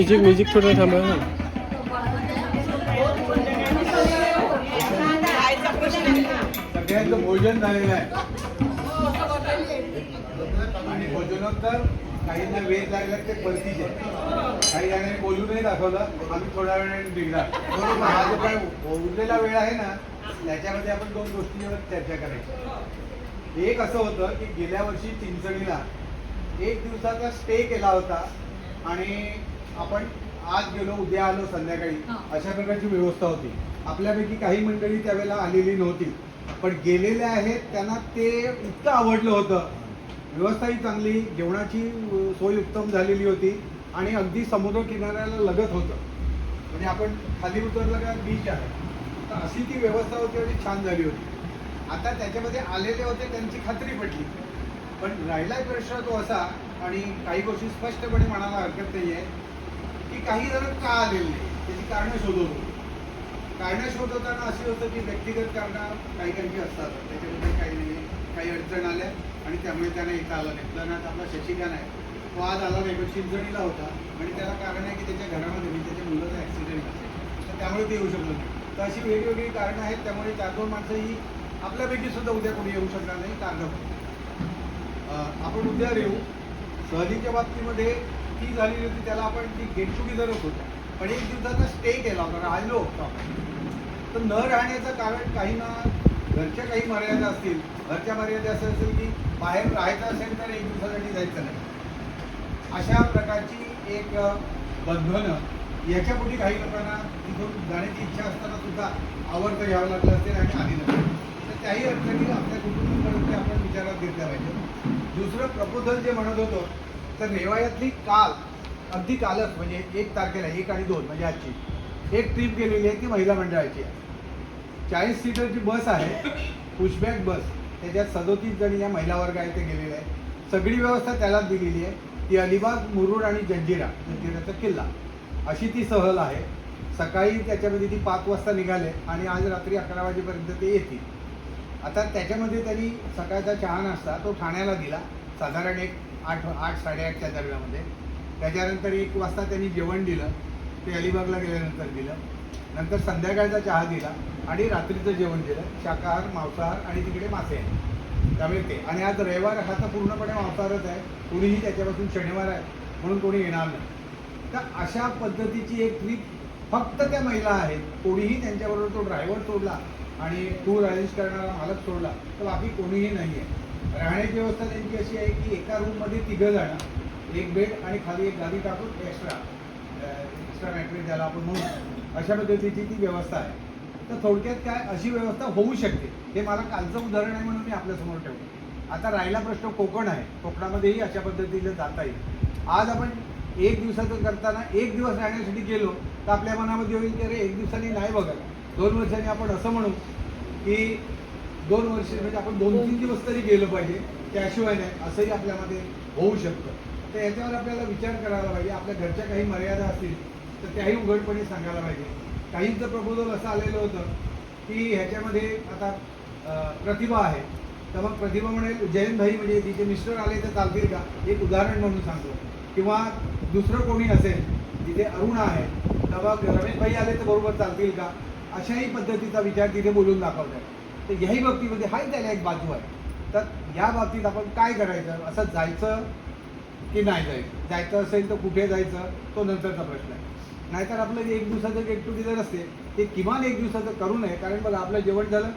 Music music थोडं थांबा सगळ्यांचं भोजन झालेलं आहे. आणि भोजनोत्तर काहींना वेळ लागला ते परतीचे काही जणांनी बोलूनही दाखवलं आम्ही थोड्या वेळाने निघणार बरोबर हा जो काय उरलेला वेळ आहे ना त्याच्यामध्ये आपण दोन गोष्टींवर चर्चा करायची. एक असं होतं की गेल्या वर्षी चिंचणीला एक दिवसाचा स्टे केला होता आणि आपण आज गेलो उद्या आलो संध्याकाळी. अशा प्रकारची व्यवस्था होती. आपल्यापैकी काही मंडळी त्यावेळेला आलेली नव्हती. पण गेलेले आहेत त्यांना ते इतकं आवडलं होतं. व्यवस्थाही चांगली जेवणाची सोय उत्तम झालेली होती आणि अगदी समुद्र किनाऱ्याला लगत होतं. म्हणजे आपण खाली उतरलं का बीच आहे. तर अशी ती व्यवस्था होती आणि छान झाली होती. आता त्याच्यामध्ये आलेले होते त्यांची खात्री पडली पण राहिला प्रश्न तो असा आणि काही गोष्टी स्पष्टपणे म्हणायला हरकत नाही आहे की काही जण का आलेले त्याची कारणं शोधत होतो कारणं शोधताना अशी होतं की व्यक्तिगत कारणं काही काही असतात. त्याच्यामध्ये काही नाही. काही अडचण आल्या आणि त्यामुळे त्यांना इथं आलं नाही. उदाहरणार्थ आपला शशिकांत आहे. तो आज आला नाही पण चिंचणीला होता. आणि त्याला कारण आहे की त्याच्या घरामध्ये म्हणजे त्याच्या मुलाचा ॲक्सिडेंट झाला. तर त्यामुळे ते येऊ शकलं नाही. तर अशी वेगवेगळी कारणं आहेत. त्यामुळे चार दोन माणसं ही आपल्यापैकी सुद्धा उद्या कोणी येऊ शकणार नाही. कारणं आपण उद्या येऊ. सहलीच्या बाबतीमध्ये ती झालेली होती त्याला आपण ती गेट टुगेदरच होतो. पण एक दिवसाचा स्टे केला होता राहिलो होतो तर न राहण्याचं कारण काही ना घरच्या काही मर्यादा असतील घरच्या मर्यादा असं असेल की बाहेर राहायचं असेल तर एक दिवसासाठी जायचं नाही. अशा प्रकारची एक बंधनं याच्यापुढे काही लोकांना तिथून जाण्याची इच्छा असताना सुद्धा आवडतं घ्यावं लागलं असेल आणि आधी नसेल. तर त्याही अडचणी आपल्या कुटुंबापर्यंत आपण विचारात घेतल्या पाहिजे दुसरं प्रपोजल जे म्हणत होतो तर रेवायातली काल अगदी कालच म्हणजे एक तारखेला एक आणि दोन म्हणजे आजची. एक ट्रिप गेलेली आहे ती महिला मंडळाची आहे. चाळीस सीटरची बस आहे पुशबॅक बस. त्याच्यात सदोतीस जणी या महिला वर्ग आहे ते गेलेले आहे सगळी व्यवस्था त्यालाच दिलेली आहे. ती अलिबाग मुरुड आणि जंजिरा जंजिराचा किल्ला. अशी ती सहल आहे. सकाळी त्याच्यामध्ये ती पाच वाजता निघाले आणि आज रात्री अकरा वाजेपर्यंत ते येतील. आता त्याच्यामध्ये त्यांनी सकाळचा चहा नाश्ता तो ठाण्याला दिला. साधारण एक आठ आठ साडेआठच्या दरम्यामध्ये त्याच्यानंतर एक वाजता त्यांनी जेवण दिलं. ते अलिबागला गेल्यानंतर दिलं. नंतर संध्याकाळचा चहा दिला आणि रात्रीचं जेवण दिलं. शाकाहार मांसाहार आणि तिकडे मासे आहे त्यामुळे ते. आणि आज रविवार हा तर पूर्णपणे मांसाहारच आहे. कोणीही त्याच्यापासून शनिवार आहे म्हणून कोणी येणार नाही. तर अशा पद्धतीची एक ट्रीप फक्त त्या महिला आहेत. कोणीही त्यांच्याबरोबर तो ड्रायव्हर सोडला आणि टूर अरेंज करणारा मालक सोडला तर बाकी कोणीही नाही आहे राहण्याची व्यवस्था त्यांची अशी आहे की एका रूममध्ये तिघं जाणं एक बेड आणि खाली एक गादी टाकून एक्स्ट्रा एक्स्ट्रा मॅट्रेस ज्याला आपण म्हणू अशा पद्धतीची ती व्यवस्था आहे. तर थोडक्यात काय अशी व्यवस्था होऊ शकते हे मला कालचं उदाहरण आहे म्हणून मी आपल्यासमोर ठेवतो. आता राहिला प्रश्न कोकण आहे कोकणामध्येही अशा पद्धतीचं जाता येईल. आज आपण एक दिवसाचं करताना एक दिवस राहण्यासाठी गेलो तर आपल्या मनामध्ये होईल की अरे एक दिवसांनी नाही बघत दोन वर्षांनी आपण असं म्हणू की दोन वर्ष म्हणजे आपण दोन तीन दिवस तरी गेलं पाहिजे. त्याशिवाय नाही. असंही आपल्यामध्ये होऊ शकतं. तर याच्यावर आपल्याला विचार करायला पाहिजे. आपल्या घरच्या काही मर्यादा असतील तर त्याही उघडपणे सांगायला पाहिजे. काहींचं प्रपोजल असं आलेलं होतं की ह्याच्यामध्ये आता प्रतिभा आहे. तर मग प्रतिभा म्हणेल जयंत भाई म्हणजे तिचे मिस्टर आले तर चालतील का? एक उदाहरण म्हणून सांगतो. किंवा दुसरं कोणी असेल तिथे अरुणा आहे तर मग रमेश भाई आले तर बरोबर चालतील का? अशाही पद्धतीचा विचार तिथे बोलून दाखवतात. तर याही बाबतीमध्ये हाही त्याला एक बाजू आहे. तर या बाबतीत आपण काय करायचं? असं जायचं की नाही जायचं? जायचं असेल तर कुठे जायचं? तो नंतरचा प्रश्न आहे. नाहीतर आपलं जे एक दिवसाचं गेट टुगेदर असते ते किमान एक दिवसाचं करू नये कारण बघा आपलं जेवण झालं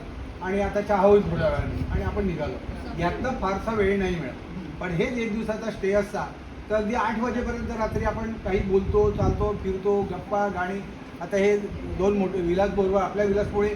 आणि आता चहा होईल थोड्या वेळाने आणि आपण निघालो. यातनं फारसा वेळ नाही मिळत. पण हेच एक दिवसाचा स्टे असता. तर अगदी आठ वाजेपर्यंत रात्री आपण काही बोलतो चालतो फिरतो गप्पा गाणी. आता हे दोन मोठे विलास बरोबर आपल्या विलासमुळे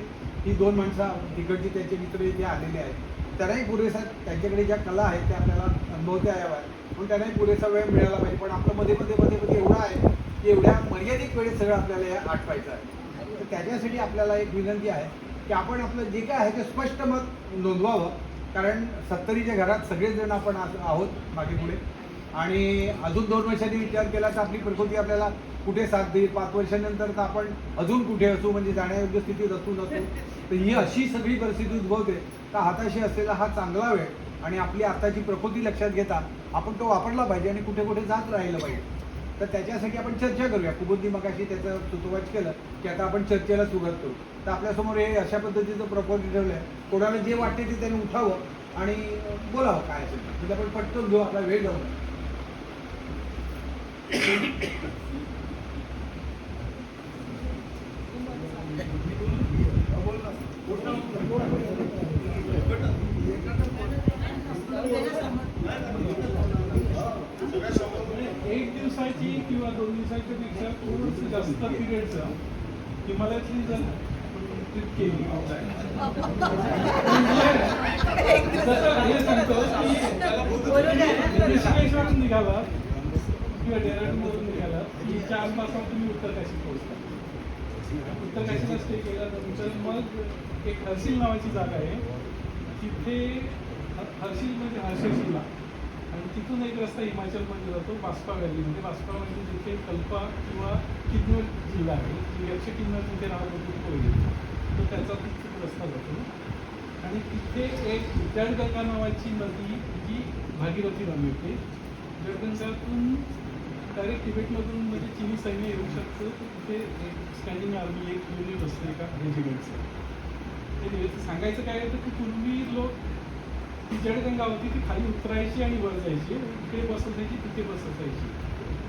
ही दोन माणसं तिकडची त्याचे मित्र इथे आलेले आहेत. त्यांनाही पुरेसा त्यांच्याकडे ज्या कला आहेत त्या आपल्याला अनुभवता याव्या पण त्यांनाही पुरेसा वेळ मिळाला पाहिजे. पण आपलं मध्ये मध्ये मध्ये मध्ये एवढं आहे की एवढ्या मर्यादित वेळेत सगळं आपल्याला हे आठवायचं आहे. तर त्याच्यासाठी आपल्याला एक विनंती आहे की आपण आपलं जे काय आहे ते स्पष्ट मत नोंदवावं. कारण सत्तरीच्या घरात सगळेजण आपण आहोत मागे पुढे आणि अजून दोन वर्षांनी विचार केला तर आपली प्रकृती आपल्याला कुठे साथ देईल? पाच वर्षानंतर तर आपण अजून कुठे असू? म्हणजे जाण्यायोग्य स्थितीत असू नसू. तर ही अशी सगळी परिस्थिती उद्भवते. तर हाताशी असलेला हा चांगला वेळ आणि आपली आताची प्रकृती लक्षात घेता आपण तो वापरला पाहिजे आणि कुठे कुठे जात राहिलं पाहिजे. तर त्याच्यासाठी आपण चर्चा करूया. कुबुद्धी मगाशी त्याचं सुतोवाच केलं की आता आपण चर्चेला सुरुवात करू. तर आपल्यासमोर हे अशा पद्धतीचं प्रपोजल ठेवलं आहे कोणाला जे वाटते ते त्याने उठावं आणि बोलावं काय असेल. म्हणजे आपण पटकन घेऊ आपला वेळ जाऊ नये. एक दिवसाची किंवा दोन दिवसाच्या पेक्षा थोडंसं जास्त पिरियडचं हिमालयातली जर केली जसं हे सांगतो की ऋषिकेशवरून निघाला किंवा डेहराडूनवरून निघाला की चार तुम्ही पोहोचता स्टे केला मग एक हर्षिल नावाची जागा आहे. तिथे हर्षिल म्हणजे हर्षशिला आणि तिथून एक रस्ता हिमाचलमध्ये जातो बास्पा व्हॅली म्हणजे बास्पा म्हणजे जिथे कल्पा किंवा किन्नर जिल्हा आहे. जी यक्ष किन्नर जिथे राहत होती पहिले तो त्याचा तिथून रस्ता जातो. आणि तिथे एक जडगंगा नावाची नदी जी भागीरथीला मिळते जडगंगातून डायरेक्ट तिबेटमधून म्हणजे चिनी सैन्य येऊ शकतं. तिथे एक स्टँडिंग आर्मी एक युनिट असते एका रेजिमेंटचं ते सांगायचं काय तर की पूर्वी लोक ती जळगंगा होती ती खाली उतरायची आणि वर जायची इकडे बस असायची तिथे बस असायची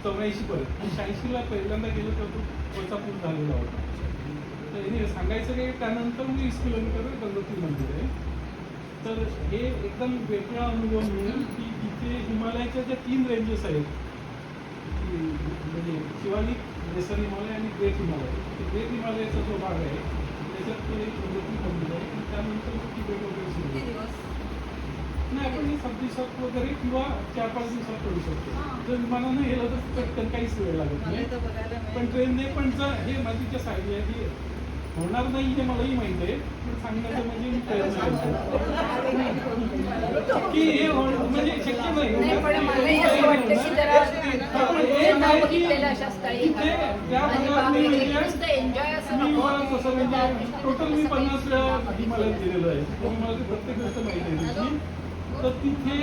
चौऱ्याऐंशी पर्यंत आणि शहाऐंशीला पहिल्यांदा गेलो तर तो वरचा पूल झालेला होता तर हे सांगायचं काय त्यानंतर वीस किलोमीटर गंगोत्री मंदिर आहे तर हे एकदम वेगळा अनुभव मिळेल की तिथे हिमालयाच्या ज्या तीन रेंजेस आहेत की म्हणजे शिवालिक लेसर हिमालय आणि ग्रेट हिमालय ते ग्रेट हिमालयाचा जो भाग आहे त्याच्यात तो एक गंगोत्री मंदिर आहे आणि त्यानंतर मग तिबेट वगैरे सुरू होतं. नाही आपण हे सात दिवसात वगैरे किंवा चार पाच दिवसात करू शकतो. हां. जर विमानानं गेलं तर पटकन काहीच वेळ लागत नाही. पण ट्रेनने पण जर हे माझीच्या साईड आहे की होणार नाही हे मलाही माहिती आहे. पण सांगण्याचं म्हणजे मी प्रयत्न करतो. की हे होणं म्हणजे शक्य नाही. हे म्हणजे असं मी म्हणजे टोटल मी पन्नास वेळा हिमालयात गेलेलो आहे. मला ते प्रत्येक गोष्ट माहिती आहे. तर तिथे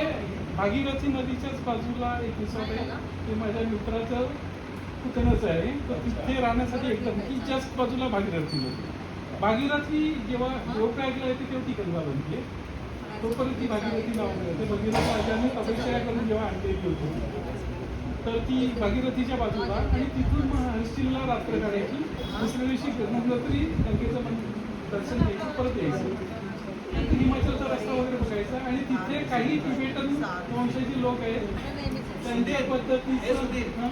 भागीरथी नदीच्याच बाजूला एक रिसॉर्ट आहे. ते माझ्या मित्राचं पुतणंच आहे. तर तिथे राहण्यासाठी एकदम की जास्त बाजूला भागीरथी नदी. भागीरथी जेव्हा देवप्रयागला येते तेव्हा ती गंगा बनते तोपर्यंत ती भागीरथी लावली मिळते भगीरथ राजाने तपश्चर्या करून जेव्हा आणलेली होती. तर ती भागीरथीच्या बाजूला आणि तिथून मग हर्षिलला रात्र काढायची. दुसऱ्या दिवशी गंगोत्री गंगेचं दर्शन घ्यायचं परत यायचं. हिमाचलचा रस्ता वगैरे बघायचा आणि तिथे काही तिबेटन वंशाचे लोक आहेत. त्यांच्या पद्धतीचं हां?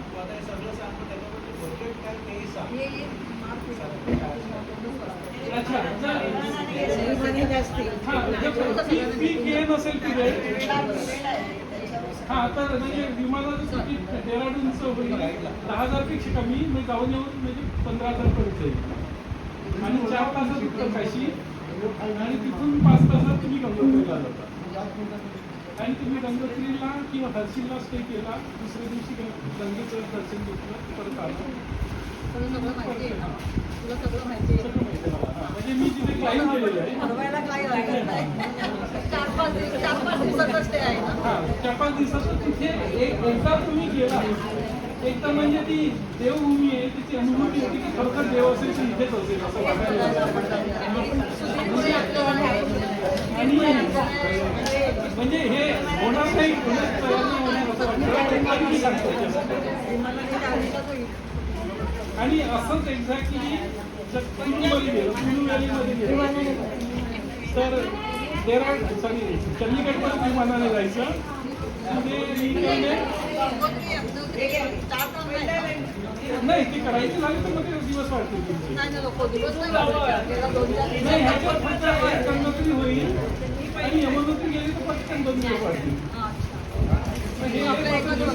हे- तर म्हणजे विमानाचं तिकीट डेहराडूनचं होईल दहा हजारपेक्षा कमी म्हणजे जाऊन येऊन म्हणजे पंधरा हजार पर्यंत आणि चार तासात उत्तर काशी. आणि तिथून पाच तासात तुम्ही गंगोत्रीला जाता. आणि तुम्ही गंगोत्रीला किंवा हर्षिलला स्टे केला दुसऱ्या दिवशी गंगेचं दर्शन घेतलं परत आलं. म्हणजे मी तिथे क्लाईम केलेलं आहे. चार पाच दिवस चार पाच दिवसाचा स्टे आहे ना. चार पाच दिवसाचं तिथे एक एकदा तुम्ही गेला. एकदा म्हणजे ती देवभूमी आहे तिची अनुभूती होती की खरोखर देव असेल तर इथेच असेल असं वाटायला आणि म्हणजे हे होणार नाही असं आणि असंच एक्झॅक्टली जर कुलूमध्ये कुलू व्हॅलीमध्ये गेलं. तर देरा सॉरी चंदीगडपर्यंत विमानाने जायचं. नाही- ते करायचे झाले तर मग दिवस वाढतील होईल आणि यमुनोत्री गेली तर पटकन दोन दिवस वाढतील.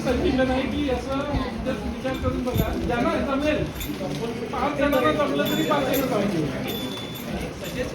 सांगितलं नाही की असं जर विचार करून बघा ज्यांना जमेल पाच जणांना जमलं तरी पाच जण पाहिजे. असं just,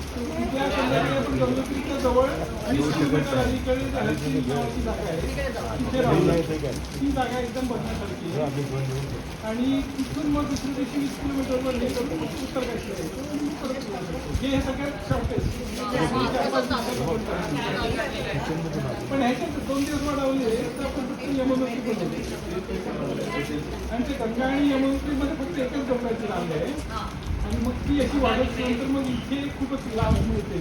त्या संध्याकाळी आपण गंगोत्रीच्या जवळ वीस किलोमीटर अलीकडे झाल्याची नावाची जागा आहे तिथे राहू ती जागा एकदम बघण्यासारखी आहे आणि तिथून मग दुसऱ्या दिवशी वीस किलोमीटरवर हे करून उत्तर हे सगळ्यात पण ह्याच्यात दोन दिवस वाढवले तर आपण फक्त यमुनोत्री बनवली आणि ते गंगा आणि यमुनोत्रीमध्ये फक्त एकच डोंगराची लांब आहे. आणि मग ती अशी वाढत नंतर मग इथे खूपच लांब मिळते.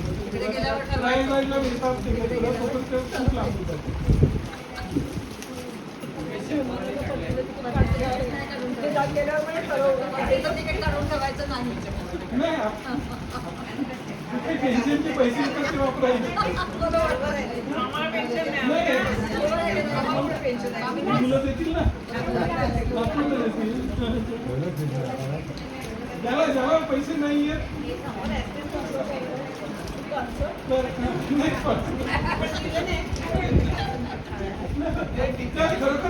रायगडला मिळतात ते तोपर्यंत ते खूप ठेवायचं नाही पेन्शनचे पैसे वापरायचे. मुलं देतील ना. देतील. ज्याला ज्याला पैसे नाही आहेत तर खरोखर